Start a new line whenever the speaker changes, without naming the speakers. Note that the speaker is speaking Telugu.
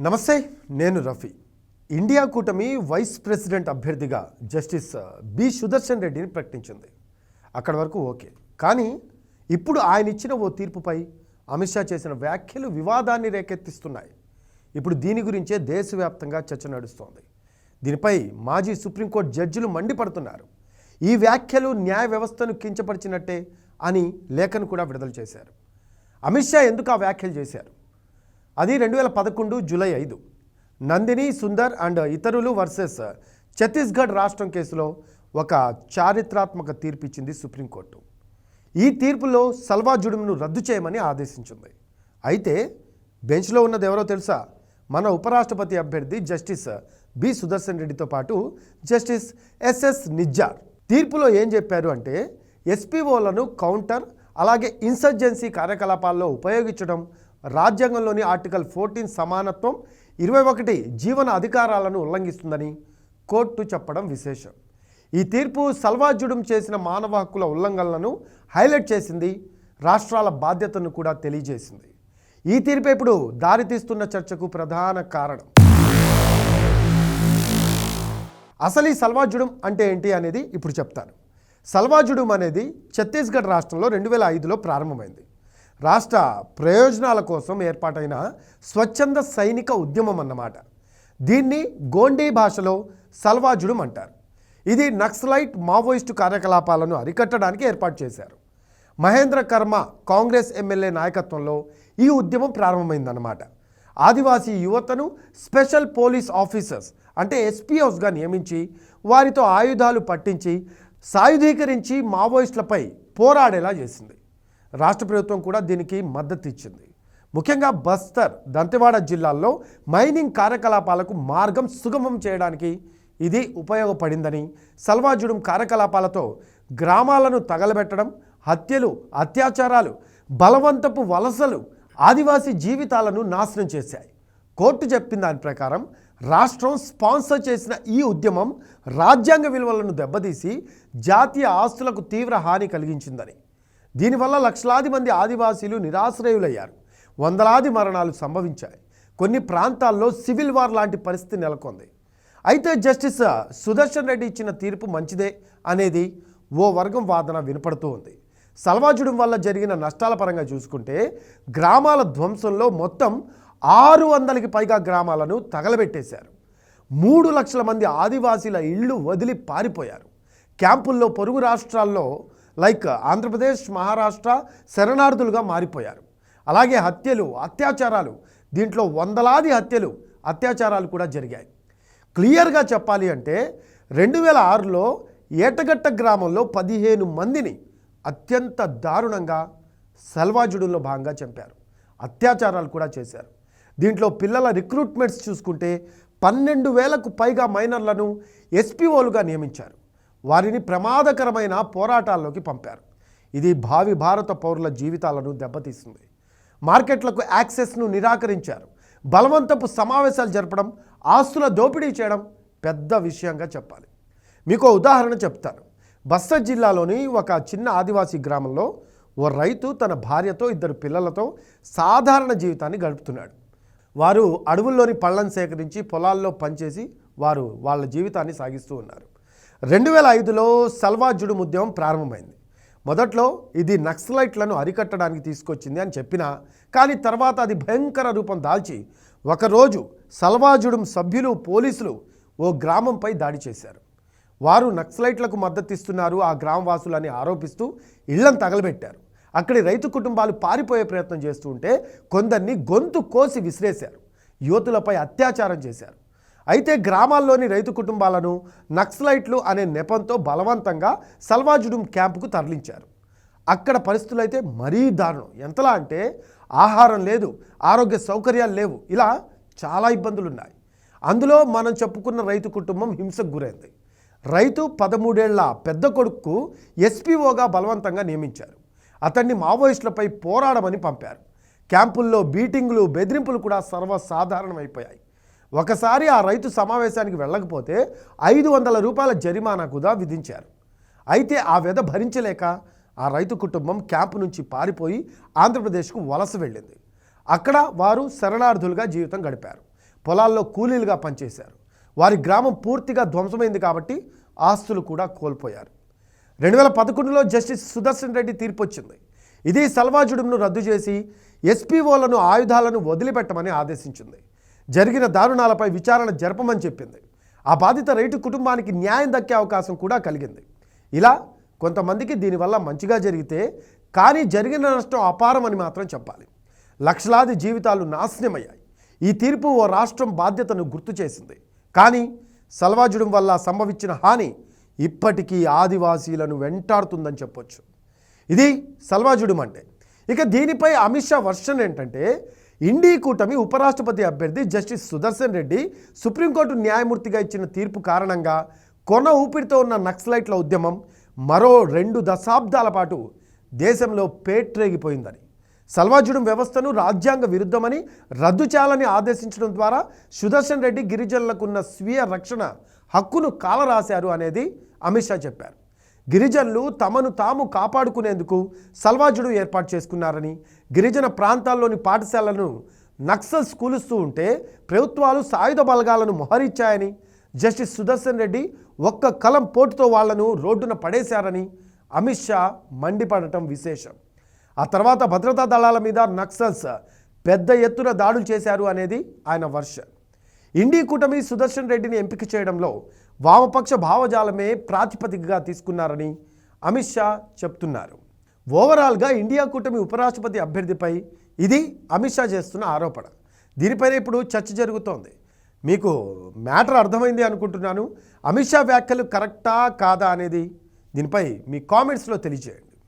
నమస్తే నేను రఫీ. ఇండియా కూటమి వైస్ ప్రెసిడెంట్ అభ్యర్థిగా జస్టిస్ బి. సుదర్శన్ రెడ్డిని ప్రకటించింది. అక్కడి వరకు ఓకే. కానీ ఇప్పుడు ఆయన ఇచ్చిన ఓ తీర్పుపై అమిత్ షా చేసిన వ్యాఖ్యలు వివాదాన్ని రేకెత్తిస్తున్నాయి. ఇప్పుడు దీని గురించే దేశవ్యాప్తంగా చర్చ నడుస్తోంది. దీనిపై మాజీ సుప్రీంకోర్టు జడ్జిలు మండిపడుతున్నారు. ఈ వ్యాఖ్యలు న్యాయ వ్యవస్థను కించపరిచినట్టే అని లేఖను కూడా విడుదల చేశారు. అమిత్ షా ఎందుకు ఆ వ్యాఖ్యలు చేశారు? అది రెండు వేల పదకొండు జూలై ఐదు. నందిని సుందర్ అండ్ ఇతరులు వర్సెస్ ఛత్తీస్గఢ్ రాష్ట్రం కేసులో ఒక చారిత్రాత్మక తీర్పు ఇచ్చింది సుప్రీంకోర్టు. ఈ తీర్పులో సల్వా జుడుమ్ను రద్దు చేయమని ఆదేశించింది. అయితే బెంచ్లో ఉన్నది ఎవరో తెలుసా? మన ఉపరాష్ట్రపతి అభ్యర్థి జస్టిస్ బి. సుదర్శన్ రెడ్డితో పాటు జస్టిస్ ఎస్ఎస్ నిజ్జార్. తీర్పులో ఏం చెప్పారు అంటే ఎస్పీఓలను కౌంటర్ అలాగే ఇన్సర్జెన్సీ కార్యకలాపాల్లో ఉపయోగించడం రాజ్యాంగంలోని ఆర్టికల్ ఫోర్టీన్ సమానత్వం ఇరవై ఒకటి జీవన అధికారాలను ఉల్లంఘిస్తుందని కోర్టు చెప్పడం విశేషం. ఈ తీర్పు సల్వాజుడుం చేసిన మానవ హక్కుల ఉల్లంఘనలను హైలైట్ చేసింది రాష్ట్రాల బాధ్యతను కూడా తెలియజేసింది. ఈ తీర్పు ఇప్పుడు దారితీస్తున్న చర్చకు ప్రధాన కారణం. అసలు ఈ సల్వాజుడుం అంటే ఏంటి అనేది ఇప్పుడు చెప్తాను. సల్వాజుడుం అనేది ఛత్తీస్గఢ్ రాష్ట్రంలో రెండు వేల ఐదులో ప్రారంభమైంది. రాష్ట్ర ప్రయోజనాల కోసం ఏర్పాటైన స్వచ్ఛంద సైనిక ఉద్యమం అన్నమాట. దీన్ని గోండీ భాషలో సల్వాజుడం అంటారు ఇది నక్సలైట్ మావోయిస్టు కార్యకలాపాలను అరికట్టడానికి ఏర్పాటు చేశారు. మహేంద్ర కర్మ కాంగ్రెస్ ఎమ్మెల్యే నాయకత్వంలో ఈ ఉద్యమం ప్రారంభమైందన్నమాట. ఆదివాసీ యువతను స్పెషల్ పోలీస్ ఆఫీసర్స్ అంటే ఎస్పీఓస్గా నియమించి వారితో ఆయుధాలు పట్టించి సాయుధీకరించి మావోయిస్టులపై పోరాడేలా చేసింది. రాష్ట్ర ప్రభుత్వం కూడా దీనికి మద్దతు ఇచ్చింది. ముఖ్యంగా బస్తర్ దంతెవాడ జిల్లాల్లో మైనింగ్ కార్యకలాపాలకు మార్గం సుగమం చేయడానికి ఇది ఉపయోగపడిందని సల్వాజుడుం కార్యకలాపాలతో గ్రామాలను తగలబెట్టడం హత్యలు అత్యాచారాలు బలవంతపు వలసలు ఆదివాసీ జీవితాలను నాశనం చేశాయి. కోర్టు చెప్పిన దాని ప్రకారం రాష్ట్రం స్పాన్సర్ చేసిన ఈ ఉద్యమం రాజ్యాంగ విలువలను దెబ్బతీసి జాతీయ ఆస్తులకు తీవ్ర హాని కలిగించిందని. దీనివల్ల లక్షలాది మంది ఆదివాసీలు నిరాశ్రయులయ్యారు. వందలాది మరణాలు సంభవించాయి. కొన్ని ప్రాంతాల్లో సివిల్ వార్ లాంటి పరిస్థితి నెలకొంది. అయితే జస్టిస్ సుదర్శన్ రెడ్డి ఇచ్చిన తీర్పు మంచిదే అనేది ఓ వర్గం వాదన వినపడుతూ ఉంది. సల్వాజుడం వల్ల జరిగిన నష్టాల పరంగా చూసుకుంటే గ్రామాల ధ్వంసంలో మొత్తం ఆరు వందలకి పైగా గ్రామాలను తగలబెట్టేశారు. మూడు లక్షల మంది ఆదివాసీల ఇళ్ళు వదిలి పారిపోయారు. క్యాంపుల్లో పొరుగు రాష్ట్రాల్లో లైక్ ఆంధ్రప్రదేశ్ మహారాష్ట్ర శరణార్థులుగా మారిపోయారు. అలాగే హత్యలు అత్యాచారాలు దీంట్లో వందలాది హత్యలు అత్యాచారాలు కూడా జరిగాయి. క్లియర్గా చెప్పాలి అంటే రెండు వేల ఆరులో ఏటగట్ట గ్రామంలో పదిహేను మందిని అత్యంత దారుణంగా సెల్వాజుడులో భాగంగా చంపారు. అత్యాచారాలు కూడా చేశారు. దీంట్లో పిల్లల రిక్రూట్మెంట్స్ చూసుకుంటే పన్నెండు వేలకు పైగా మైనర్లను ఎస్పీఓలుగా నియమించారు. వారిని ప్రమాదకరమైన పోరాటాల్లోకి పంపారు. ఇది భావి భారత పౌరుల జీవితాలను దెబ్బతీస్తుంది మార్కెట్లకు యాక్సెస్ను నిరాకరించారు. బలవంతపు సమావేశాలు జరపడం ఆస్తుల దోపిడీ చేయడం పెద్ద విషయంగా చెప్పాలి. మీకు ఉదాహరణ చెప్తాను. బస్తర్ జిల్లాలోని ఒక చిన్న ఆదివాసీ గ్రామంలో ఓ రైతు తన భార్యతో ఇద్దరు పిల్లలతో సాధారణ జీవితాన్ని గడుపుతున్నాడు. వారు అడవుల్లోని పళ్ళను సేకరించి పొలాల్లో పనిచేసి వారు వాళ్ళ జీవితాన్ని సాగిస్తూ ఉన్నారు. రెండు వేల ఐదులో సల్వాజుడు ఉద్యమం ప్రారంభమైంది. మొదట్లో ఇది నక్సలైట్లను అరికట్టడానికి తీసుకొచ్చింది అని చెప్పినా కానీ తర్వాత అది భయంకర రూపం దాల్చి ఒకరోజు సల్వాజుడుం సభ్యులు పోలీసులు ఓ గ్రామంపై దాడి చేశారు. వారు నక్సలైట్లకు మద్దతు ఇస్తున్నారు ఆ గ్రామవాసులని ఆరోపిస్తూ ఇళ్ళను తగలబెట్టారు. అక్కడి రైతు కుటుంబాలు పారిపోయే ప్రయత్నం చేస్తూ ఉంటే కొందరిని గొంతు కోసి విసిరేశారు. యువతులపై అత్యాచారం చేశారు. అయితే గ్రామాల్లోని రైతు కుటుంబాలను నక్సలైట్లు అనే నెపంతో బలవంతంగా సల్వాజుడుం క్యాంపుకు తరలించారు. అక్కడ పరిస్థితులు అయితే మరీ దారుణం. ఎంతలా అంటే ఆహారం లేదు ఆరోగ్య సౌకర్యాలు లేవు. ఇలా చాలా ఇబ్బందులు ఉన్నాయి అందులో మనం చెప్పుకున్న రైతు కుటుంబం హింసకు గురైంది. రైతు పదమూడేళ్ళ పెద్ద కొడుకు ఎస్పీఓగా బలవంతంగా నియమించారు. అతన్ని మావోయిస్టులపై పోరాడమని పంపారు. క్యాంపుల్లో బీటింగులు బెదిరింపులు కూడా సర్వసాధారణమైపోయాయి. ఒకసారి ఆ రైతు సమావేశానికి వెళ్ళకపోతే ఐదు వందల రూపాయల జరిమానా కూడా విధించారు. అయితే ఆ వ్యధ భరించలేక ఆ రైతు కుటుంబం క్యాంపు నుంచి పారిపోయి ఆంధ్రప్రదేశ్కు వలస వెళ్ళింది. అక్కడ వారు శరణార్థులుగా జీవితం గడిపారు. పొలాల్లో కూలీలుగా పనిచేశారు. వారి గ్రామం పూర్తిగా ధ్వంసమైంది కాబట్టి ఆస్తులు కూడా కోల్పోయారు. రెండు వేల పదకొండులో జస్టిస్ సుదర్శన్ రెడ్డి తీర్పు వచ్చింది. ఇది సల్వాజుడును రద్దు చేసి ఎస్పీఓలను ఆయుధాలను వదిలిపెట్టమని ఆదేశించింది. జరిగిన దారుణాలపై విచారణ జరపమని చెప్పింది. ఆ బాధిత రైతు కుటుంబానికి న్యాయం దక్కే అవకాశం కూడా కలిగింది. ఇలా కొంతమందికి దీనివల్ల మంచిగా జరిగితే కానీ జరిగిన నష్టం అపారమని మాత్రం చెప్పాలి. లక్షలాది జీవితాలు నాశనమయ్యాయి. ఈ తీర్పు ఓ రాష్ట్రం బాధ్యతను గుర్తు చేసింది. కానీ సల్వాజుడం వల్ల సంభవించిన హాని ఇప్పటికీ ఆదివాసీలను వెంటాడుతుందని చెప్పొచ్చు. ఇది సల్వాజుడం అంటే ఇక దీనిపై అమిత్ షా వర్షన్ ఏంటంటే ఇండీ కూటమి ఉపరాష్ట్రపతి అభ్యర్థి జస్టిస్ సుదర్శన్ రెడ్డి సుప్రీంకోర్టు న్యాయమూర్తిగా ఇచ్చిన తీర్పు కారణంగా కొన ఊపిరితో ఉన్న నక్సలైట్ల ఉద్యమం మరో రెండు దశాబ్దాల పాటు దేశంలో పేట్రేగిపోయిందని సల్వాజుడం వ్యవస్థను రాజ్యాంగ విరుద్ధమని రద్దు చేయాలని ఆదేశించడం ద్వారా సుదర్శన్ రెడ్డి గిరిజనులకున్న స్వీయ రక్షణ హక్కును కాలరాశారు అనేది అమిత్ షా చెప్పారు. గిరిజనులు తమను తాము కాపాడుకునేందుకు సల్వాజుడు ఏర్పాటు చేసుకున్నారని గిరిజన ప్రాంతాల్లోని పాఠశాలను నక్సల్స్ కూలుస్తూ ఉంటే ప్రభుత్వాలు సాయుధ బలగాలను మొహరించాయని జస్టిస్ సుదర్శన్ రెడ్డి ఒక్క కలం పోటుతో వాళ్ళను రోడ్డున పడేశారని అమిత్ షా మండిపడటం విశేషం. ఆ తర్వాత భద్రతా దళాల మీద నక్సల్స్ పెద్ద ఎత్తున దాడులు చేశారు అనేది ఆయన వర్షన్ ఇండి కూటమి సుదర్శన్ రెడ్డిని ఎంపిక చేయడంలో వామపక్ష భావజాలమే ప్రాతిపదికగా తీసుకున్నారని అమిత్ షా చెప్తున్నారు. ఓవరాల్గా ఇండియా కూటమి ఉపరాష్ట్రపతి అభ్యర్థిపై ఇది అమిత్ షా చేస్తున్న ఆరోపణ. దీనిపైన ఇప్పుడు చర్చ జరుగుతోంది. మీకు మ్యాటర్ అర్థమైంది అనుకుంటున్నాను. అమిత్ షా వ్యాఖ్యలు కరెక్టా కాదా అనేది దీనిపై మీ కామెంట్స్లో తెలియజేయండి.